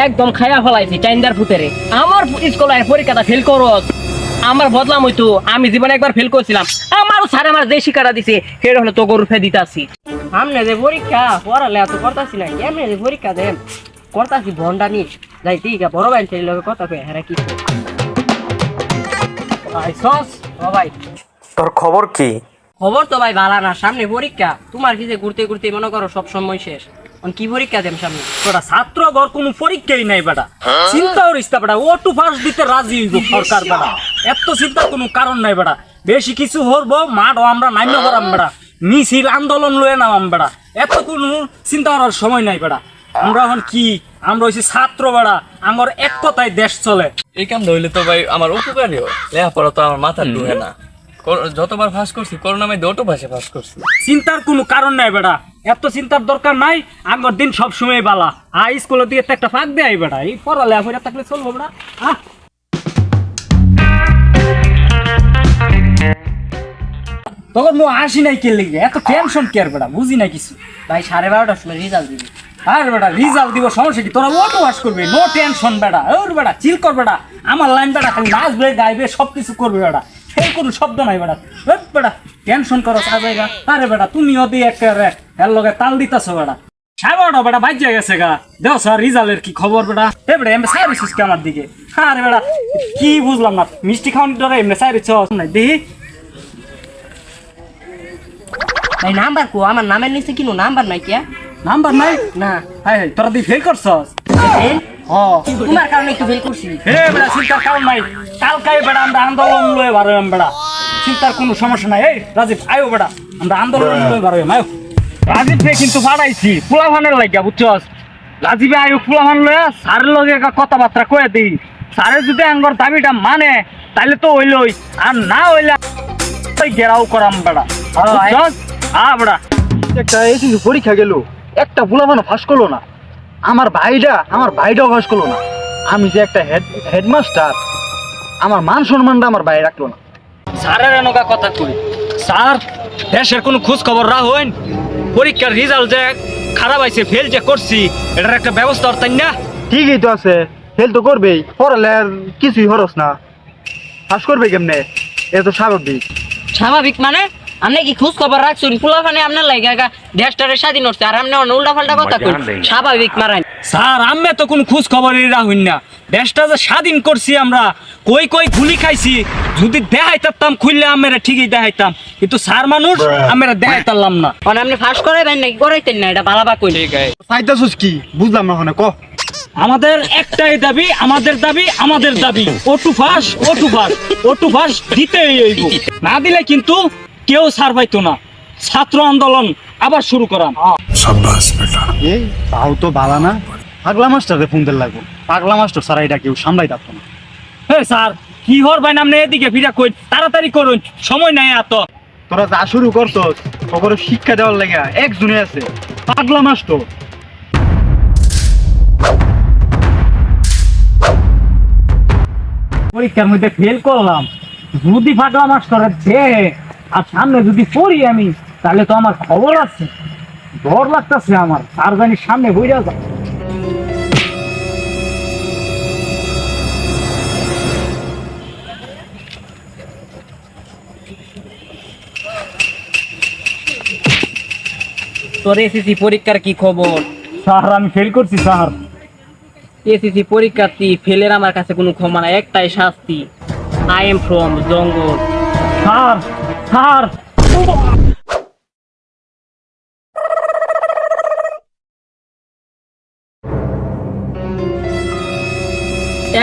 একদম খায়া ফলাইছি চাইন্দার ফুতেরে আমার স্কুলের পরীক্ষাটা ফেল করস আমার বদলাম হইতো আমি জীবনে একবার ফেল করছিলাম। আমারও স্যার আমার যে শিকারা দিছে সেটা হলো তো গরু ফে দিতাছি। সামনে যে পরীক্ষা পড়ালে এত করতাছি না কেমনে যে পরীক্ষা দেন? করতাছি ভন্ডা নি যাই ঠিক বড় ভাই ছেলে লগে কথা কই হ্যাঁ কি? আইসস ও ভাই। তোর খবর কি? খবর তো ভাই ভালো না সামনে পরীক্ষা। তোমার কি যে ঘুরতে ঘুরতে মনে করো সব সময় শেষ। কি পরীক্ষা দেম সামনে? তোরা ছাত্র ঘর কোনো পরীক্ষাই নাই বেটা। চিন্তা করিস না বেটা ও টু ফার্স্ট দিতে রাজি হইব সরকার বেটা। এত চিন্তার কোনো কারণ নাই বেটা। বেশি কিছু হরবো মাঠও আমরা নাইমা করাম বেটা। মিছিল আন্দোলন লয়ে নামাম বেটা। এত কোনো চিন্তা করার সময় নাই বেটা। আমরা এখন কি? আমরা হইছি ছাত্র বেড়া আমার এক কথায় দেশ চলে। এই কাম ধরলে তো ভাই আমার উপকারীও। লেখাপড়া তো আমার মাথার ঢুকে না। যতবার ফাঁস করছি করোনা মধ্যে অটো ভাষা ফাঁস করছি। চিন্তার কোনো কারণ নাই বেটা এত চিন্তার দরকার নাই আমার দিন সব সময় বালা। আ, স্কুলে দিয়ে একটা ফাঁক দেয় বেটা এই পড়ালেখা করে থাকলে চলবো আহ তখন মো আসি নাই কে লেগে। এত টেনশন কে আর বেটা বুঝি না কিছু। ভাই, সাড়ে বারোটার সময় রেজাল্ট দিবি। আর বেটা রিজাল্ট দিব সমস্যা কি? তোরা অটো পাস করবে। নো টেনশন বেটা ওর বেটা চিল কর বেটা আমার লাইন বেটা খালি নাচবে গাইবে সব কিছু করবে বেটা সেই কোনো শব্দ নাই ওই বেটা টেনশন করো সাজাইগা আরে বেটা তুমিও দিয়ে একেবারে এর লগে তাল দিতেছো বেটা সাবাটা বেটা বাজ্যা গেছে গা। দেও স্যার রিজাল্টের কি খবর বেটা এ বেটা এমনি সাইরিছিস কে আমার দিকে। আরে বেটা কি বুঝলাম না। মিষ্টি খাওয়ানি ডরে এমনি সাইরিছ নাই দেখি। ভাই নাম্বার কো আমার নামের নিচে কিনো নাম্বার নাই কে? নাম্বার নাই? না। হাই হাই তোরা দিয়ে ফেল করছস? ফেল? তোমার কারণে একটু ফেল করছি। হে বেড়া চিন্তার কারণ নাই। কালকাই বেড়া আমরা আন্দোলন লয়ে বার বেড়া। চিন্তার কোনো সমস্যা নাই। এই রাজীব আয়ো বেড়া। আমরা আন্দোলন লয়ে বার আয়ো। রাজীব রে কিন্তু ফাড়াইছি ফুলাভানের লাগিয়া বুঝছস? রাজীবে আয়ো ফুলাভান লয়ে স্যারের লগে কথাবার্তা কয়ে দিই। স্যারে যদি আঙ্গর দাবিটা মানে তাহলে তো হইলই। আর না হইলে ওই ঘেরাও করাম বেড়া। আ বেড়া। একটা এই কিন্তু পরীক্ষা গেল একটা বুলাবানো ফাঁস করল না। আমার ভাইটা আমার ভাইটাও ফাঁস করল না। আমি যে একটা হেড হেডমাস্টার আমার মান সম্মানটা আমার ভাই রাখল না। স্যারের এনেকা কথা কই? স্যার দেশের কোনো খোঁজ খবর রাখেন পরীক্ষার রেজাল্ট যে খারাপ আইছে ফেল যে করছি এটার একটা ব্যবস্থা করতেন না? ঠিকই তো আছে ফেল তো করবেই। পড়ালে আর কিছুই হরস না। ফাঁস করবে কেমনে? এ তো স্বাভাবিক। স্বাভাবিক মানে? আপনি কি খোঁজ খবর রাখছেন ফুলাফানে আপনার লাগে দেশটারে স্বাধীন হচ্ছে। আর আপনি উল্টা পাল্টা কথা কই? স্বাভাবিক মারান। স্যার আমি তো কোনো খোঁজ খবরই রাখুন না। দেশটা যে স্বাধীন করছি আমরা কই কই গুলি খাইছি যদি দেখাইতাম খুললে আমরা ঠিকই দেখাইতাম কিন্তু স্যার মানুষ আমরা দেখাইতাম না। মানে আপনি ফাঁস করাইবেন নাকি? করাইতেন না এটা ভালো বা কই? ঠিক আছে। কি? বুঝলাম না ওখানে ক? আমাদের একটাই দাবি আমাদের দাবি আমাদের দাবি। ওটু ফাঁস ওটু ফাঁস ওটু ফাঁস দিতেই হইব। না দিলে কিন্তু কেউ ছাড় পাইতো না। ছাত্র আন্দোলন আবার শুরু এই তাও তো বালা না। পাগলা মাস্টারে ফোন দিল লাগবো। পাগলা মাস্টার সারা এটা কেউ সামলাই থাকতো না। হে স্যার কি হর ভাই নামনে এদিকে ফিরা কই তাড়াতাড়ি করুন সময় নাই এত। তোরা যা শুরু করছস খবরের শিক্ষা দেওয়ার লেগে একজনে আছে। পাগলা মাস্টার। পরীক্ষার মধ্যে ফেল করলাম। যদি ফাটলা মাস্টারের যে আর সামনে যদি পড়ি আমি তাহলে তো আমার খবর আছে। ডর লাগতেছে আমার আর জানি সামনে বইরা যায় তোর এসএসসি পরীক্ষার কি খবর? স্যার আমি ফেল করছি স্যার। এসএসসি পরীক্ষার্থী ফেলের আমার কাছে কোনো ক্ষমা নাই একটাই শাস্তি। আই এম ফ্রম জঙ্গল। Sir sir.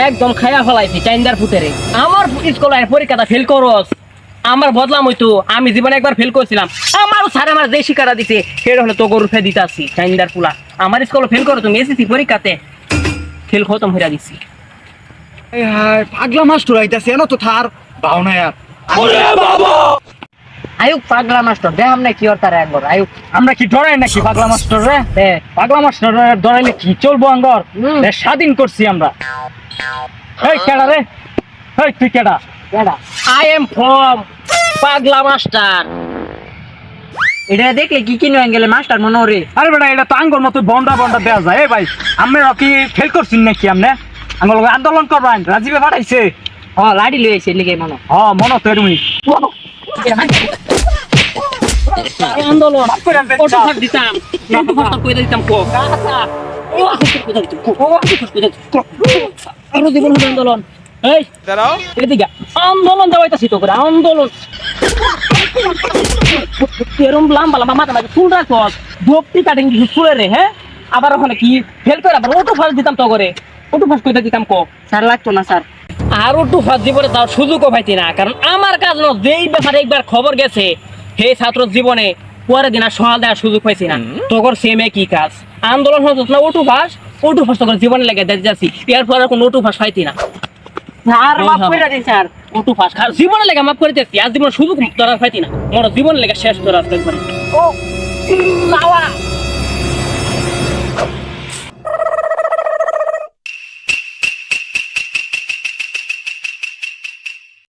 একদম খায়া ফলাইছি চাইন্দার ফুতেরে আমার স্কুলের পরীক্ষাটা ফেল করস। আমার বদলাম হইতো আমি জীবনে একবার ফেল করছিলাম। আমার স্যার আমার যে শিকারা দিছে সেটা হলো তো গরু ফে দিতাছি চাইন্দার পুলা। আমার স্কুলে ফেল করো তুমি এসএসসি পরীক্ষাতে ফেল খতম হইয়া দিছি। এই হায় পাগলা মাস্টার আইতাছে এনো তো থার। ভাওনা আর আয়ুক পাগলা মাস্টার দেখাম না কি ওর তারা একবার আয়ুক আমরা কি ডরাই নাকি পাগলা মাস্টার রে? হ্যাঁ পাগলা মাস্টার ডরাইলে কি চলবো আঙ্গর? স্বাধীন করছি আমরা। এই কেডা রে? এই তুই কেডা? কেডা? আই এম ফ্রম পাগলা মাস্টার। এটা দেখলে কি কিনে গেলে মাস্টার মনে হরে আরে বেটা এটা তো আঙ্গুর মতো বন্ডা বন্ডা দেওয়া যায়। ভাই আমরা কি ফেল করছেন নাকি আমনে আঙ্গুল আন্দোলন করবেন রাজীবে পাঠাইছে। হ লাড়ি লই আইছে লিগে মনে হ মনে তো এরকমই আন্দোলন করে লাম্বা লাম্বা মাথা দোপটি কাটিং কিছু চুলে রে হ্যাঁ আবার ওখানে কি ফেল করে আবার অটো ফাঁস দিতাম তো করে অটো ফাঁস কইতে দিতাম কো স্যার লাগতো না স্যার আর একটু ফাঁস জীবনে তার সুযোগও পাইতি না। কারণ আমার কাজ ন যেই ব্যাপারে একবার খবর গেছে হে ছাত্র জীবনে পরে দিন আর সহাল দেওয়ার সুযোগ পাইছি না। তখন সেমে কি কাজ? আন্দোলন হতো না ওটু ফাঁস ওটু ফাঁস তখন জীবনে লেগে দিতে যাচ্ছি। এরপর আর কোনো ওটু ফাঁস পাইতি না। ওই মাফ হবে। কইরা দিন স্যার। ওটু ফাঁস খার জীবনে লেগে মাফ করে দিচ্ছি আর জীবন সুযোগ তোরা পাইতি না। মোর জীবনে লেগে শেষ তোরা একবারে ও লাওয়া